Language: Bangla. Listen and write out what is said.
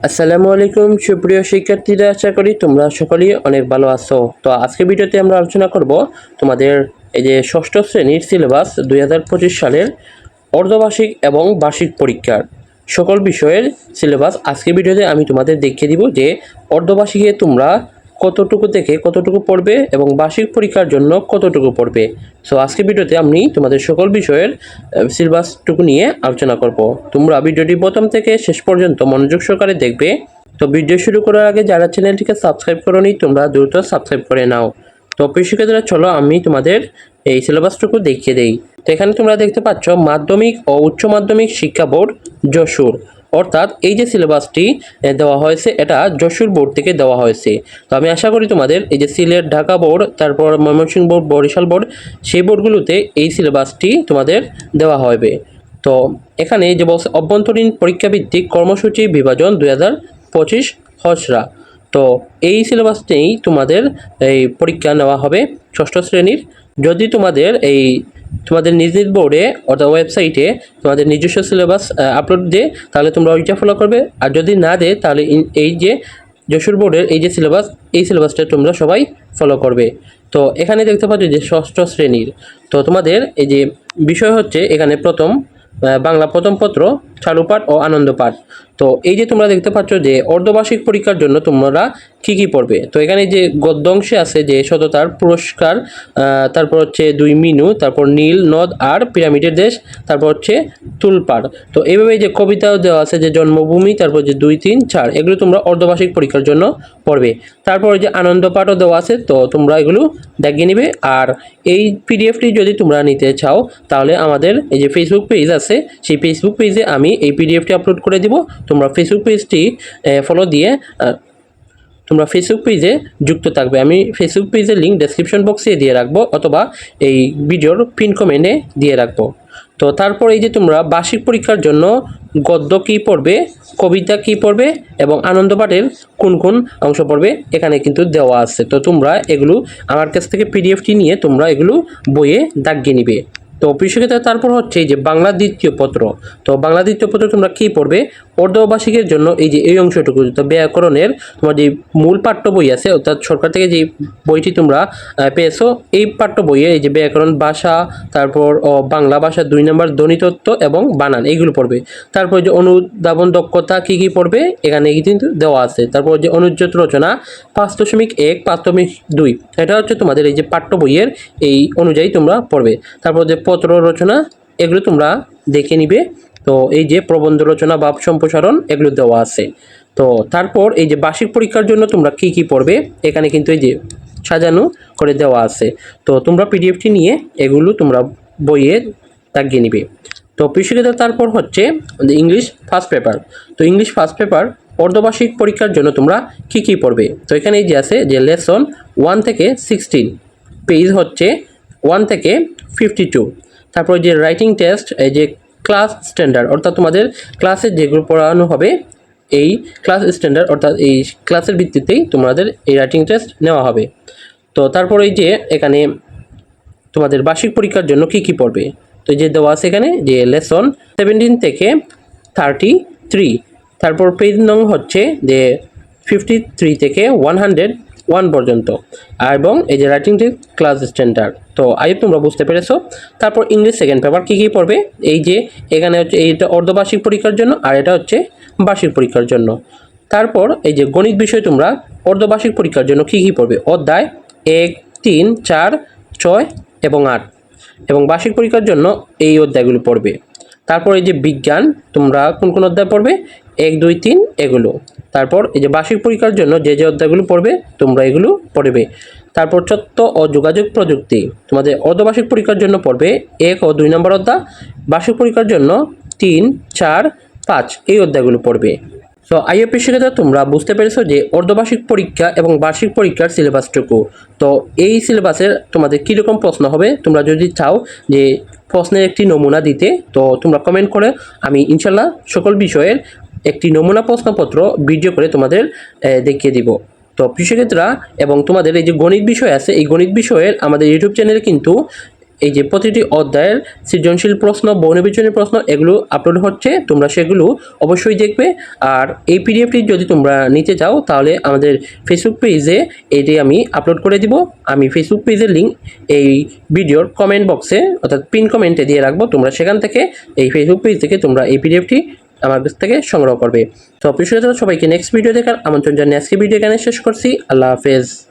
আসসালামু আলাইকুম, সুপ্রিয় শিক্ষার্থীরা, আশা করি তোমরা সকলেই অনেক ভালো আছো। তো আজকে ভিডিওতে আমরা আলোচনা করব তোমাদের এই যে ষষ্ঠ শ্রেণির সিলেবাস দুই হাজার পঁচিশ সালের অর্ধবার্ষিক এবং বার্ষিক পরীক্ষার সকল বিষয়ের সিলেবাস আজকে ভিডিওতে আমি তোমাদের দেখিয়ে দিব যে অর্ধবার্ষিকে তোমরা কতটুকু থেকে কতটুকু পড়বে এবং বার্ষিক পরীক্ষার জন্য কতটুকু পড়বে। সো আজকে ভিডিওতে আমি তোমাদের সকল বিষয়ের সিলেবাসটুকু নিয়ে আলোচনা করব। তোমরা ভিডিওটি প্রথম থেকে শেষ পর্যন্ত মনোযোগ সহকারে দেখবে। তো ভিডিও শুরু করার আগে যারা চ্যানেলটিকে সাবস্ক্রাইব করোনি, তোমরা দ্রুত সাবস্ক্রাইব করে নাও। তো শিক্ষার্থীরা, চলো আমি তোমাদের এই সিলেবাসটুকু দেখিয়ে দেই। তো এখানে তোমরা দেখতে পাচ্ছ মাধ্যমিক ও উচ্চ মাধ্যমিক শিক্ষা বোর্ড, যশোর। অর্থাৎ এই যে সিলেবাসটি দেওয়া হয়েছে, এটা যশোর বোর্ড থেকে দেওয়া হয়েছে। তো আমি আশা করি তোমাদের এই যে সিলেট ঢাকা বোর্ড, তারপর ময়মনসিংহ বোর্ড, বরিশাল বোর্ড, সেই বোর্ডগুলোতে এই সিলেবাসটি তোমাদের দেওয়া হবে। তো এখানে যে বলছে অভ্যন্তরীণ পরীক্ষা ভিত্তিক কর্মসূচি বিভাজন দুই হাজার পঁচিশ খসড়া। তো এই সিলেবাসতেই তোমাদের এই পরীক্ষা নেওয়া হবে ষষ্ঠ শ্রেণির। যদি তোমাদের এই তোমাদের নিজ নিজ বোর্ডে অর্থাৎ ওয়েবসাইটে তোমাদের নিজস্ব সিলেবাস আপলোড দিয়ে তাহলে তোমরা ওইটা ফলো করবে। আর যদি না দে, তাহলে এই যে যশোর বোর্ডের এই যে সিলেবাস এই সিলেবাসটা তোমরা সবাই ফলো করবে। তো এখানে দেখতে পাচ্ছ যে ষষ্ঠ শ্রেণির। তো তোমাদের এই যে বিষয় হচ্ছে এখানে প্রথম বাংলা প্রথম পত্র চালুপাঠ ও আনন্দ পাঠ তো এই যে তোমরা দেখতে পাচ্ছ যে অর্ধবার্ষিক পরীক্ষার জন্য তোমরা কি কি পড়বে? তো এখানে যে গদ্য অংশে আছে যে সততার পুরস্কার তারপর হচ্ছে দুই মিনু, তারপর নীল, নদ আর পিরামিডের দেশ, তারপর হচ্ছে তুলপাড়। তো এইভাবে যে কবিতাও দেওয়া আছে যে জন্মভূমি, তারপর যে দুই, তিন, চার, এগুলো তোমরা অর্ধবার্ষিক পরীক্ষার জন্য পড়বে। তারপর যে আনন্দ পাঠও দেওয়া আছে, তো তোমরা এগুলো দেখিয়ে নিবে। আর এই পিডিএফটি যদি তোমরা নিতে চাও, তাহলে আমাদের এই যে ফেসবুক পেজ আছে, সেই ফেসবুক পেজে আমি এই পিডিএফটি আপলোড করে দিব। তোমরা ফেসবুক পেজটি ফলো দিয়ে তোমরা ফেসবুক পেজে যুক্ত থাকবে। আমি ফেসবুক পেজের লিঙ্ক ডেসক্রিপশন বক্সে দিয়ে রাখব অথবা এই ভিডিওর পিন কমেন্টে দিয়ে রাখব। তো তারপর এই যে তোমরা বার্ষিক পরীক্ষার জন্য গদ্য কী পড়বে, কবিতা কী পড়বে এবং আনন্দ পাঠের কোন কোন অংশ পড়বে এখানে কিন্তু দেওয়া আছে। তো তোমরা এগুলো আমার কাছ থেকে পিডিএফটি নিয়ে তোমরা এগুলো বইয়ে দাগিয়ে নিবে। তো কৃষকের তারপর হচ্ছে যে বাংলা দ্বিতীয় পত্র, তো বাংলা দ্বিতীয় পত্র তোমরা কী পড়বে? অর্ধবার্ষিকের জন্য এই যে এই অংশটুকু, তো ব্যাকরণের তোমার যে মূল পাঠ্য বই আছে, অর্থাৎ সরকার থেকে যে বইটি তোমরা পেয়েছ, এই পাঠ্য বইয়ে এই যে ব্যাকরণ ভাষা, তারপর বাংলা ভাষা দুই নম্বর ধ্বনিতত্ত্ব এবং বানান, এইগুলো পড়বে। তারপর যে অনুধাবন দক্ষতা কী কী পড়বে, এখানে কিন্তু দেওয়া আছে। তারপর যে অনুজ্জত রচনা, পাঁচ দশমিক এক, পাঁচ দশমিক দুই, এটা হচ্ছে তোমাদের এই যে পাঠ্য বইয়ের এই অনুযায়ী তোমরা পড়বে। তারপর যে পত্র রচনা, এগুলো তোমরা দেখে নিবে। তো এই যে প্রবন্ধ রচনা বা সম্প্রসারণ, এগুলো দেওয়া আছে। তো তারপর এই যে বার্ষিক পরীক্ষার জন্য তোমরা কি কি পড়বে, এখানে কিন্তু এই যে সাজানো করে দেওয়া আছে। তো তোমরা পিডিএফটি নিয়ে এগুলো তোমরা বইয়ে দাগিয়ে নিবে। তো কৃষিকেদের তারপর হচ্ছে ইংলিশ ফার্স্ট পেপার তো ইংলিশ ফার্স্ট পেপার অর্ধবার্ষিক পরীক্ষার জন্য তোমরা কি কি পড়বে? তো এখানে এই যে আছে যে লেসন ওয়ান থেকে সিক্সটিন পেজ হচ্ছে ওয়ান থেকে ফিফটি টু তারপর যে রাইটিং টেস্ট এই যে ক্লাস স্ট্যান্ডার্ড অর্থাৎ তোমাদের ক্লাসে যেগুলো পড়ানো হবে, এই ক্লাস স্ট্যান্ডার্ড অর্থাৎ এই ক্লাসের ভিত্তিতেই তোমাদের এই রাইটিং টেস্ট নেওয়া হবে। তো তারপর এই যে এখানে তোমাদের বার্ষিক পরীক্ষার জন্য কি কি পড়বে? তো যে দেওয়া আছে এখানে যে লেসন সেভেন্টিন থেকে থার্টি থ্রি তারপর পেজ নং হচ্ছে যে ফিফটি থ্রি থেকে ওয়ান হান্ড্রেড ওয়ান পর্যন্ত। এবং এই যে রাইটিং টেস্ট ক্লাস স্ট্যান্ডার্ড তো আই, তোমরা বুঝতে পেরেছ। তারপর ইংলিশ সেকেন্ড পেপার কী কী পড়বে? এই যে এখানে হচ্ছে এইটা অর্ধবার্ষিক পরীক্ষার জন্য আর এটা হচ্ছে বার্ষিক পরীক্ষার জন্য। তারপর এই যে গণিত বিষয় তোমরা অর্ধবার্ষিক পরীক্ষার জন্য কী কী পড়বে? অধ্যায় এক, তিন, চার, ছয় এবং আট। এবং বার্ষিক পরীক্ষার জন্য এই অধ্যায়গুলো পড়বে। তারপর এই যে বিজ্ঞান, তোমরা কোন কোন অধ্যায় পড়বে? এক, দুই, তিন, এগুলো। তারপর এই যে বার্ষিক পরীক্ষার জন্য যে যে অধ্যায়গুলো পড়বে, তোমরা এগুলো পড়বে। তারপর তথ্য ও যোগাযোগ প্রযুক্তি। তোমাদের অর্ধবার্ষিক পরীক্ষার জন্য পড়বে এক ও দুই নম্বর অধ্যায়। বার্ষিক পরীক্ষার জন্য তিন, চার, পাঁচ এই অধ্যায়গুলো পড়বে। সো আইএপি শিক্ষার্থীরা তোমরা বুঝতে পেরেছ যে অর্ধবার্ষিক পরীক্ষা এবং বার্ষিক পরীক্ষার সিলেবাসটুকু। তো এই সিলেবাসের তোমাদের কীরকম প্রশ্ন হবে, তোমরা যদি চাও যে প্রশ্নের একটি নমুনা দিতে, তো তোমরা কমেন্ট করে, আমি ইনশাল্লাহ সকল বিষয়ের একটি নমুনা প্রশ্নপত্র ভিডিও করে তোমাদের দেখিয়ে দিব। তো কৃষিক্ষেত্রা এবং তোমাদের এই যে গণিত বিষয় আছে, এই গণিত বিষয়ের আমাদের ইউটিউব চ্যানেলে কিন্তু এই যে প্রতিটি অধ্যায়ের সৃজনশীল প্রশ্ন বর্ণবিচনের প্রশ্ন, এগুলো আপলোড হচ্ছে, তোমরা সেগুলো অবশ্যই দেখবে। আর এই পিডিএফটি যদি তোমরা নিতে চাও, তাহলে আমাদের ফেসবুক পেজে এটি আমি আপলোড করে দিব। আমি ফেসবুক পেজের লিঙ্ক এই ভিডিওর কমেন্ট বক্সে অর্থাৎ পিন কমেন্টে দিয়ে রাখব। তোমরা সেখান থেকে এই ফেসবুক পেজ থেকে তোমরা এই পিডিএফটি আমার কাছ থেকে সংগ্রহ করবে। তো অপিস সবাইকে নেক্সট ভিডিও দেখার আমন্ত্রণ জানিয়ে আজকে ভিডিও এখানে শেষ করছি। আল্লাহ হাফেজ।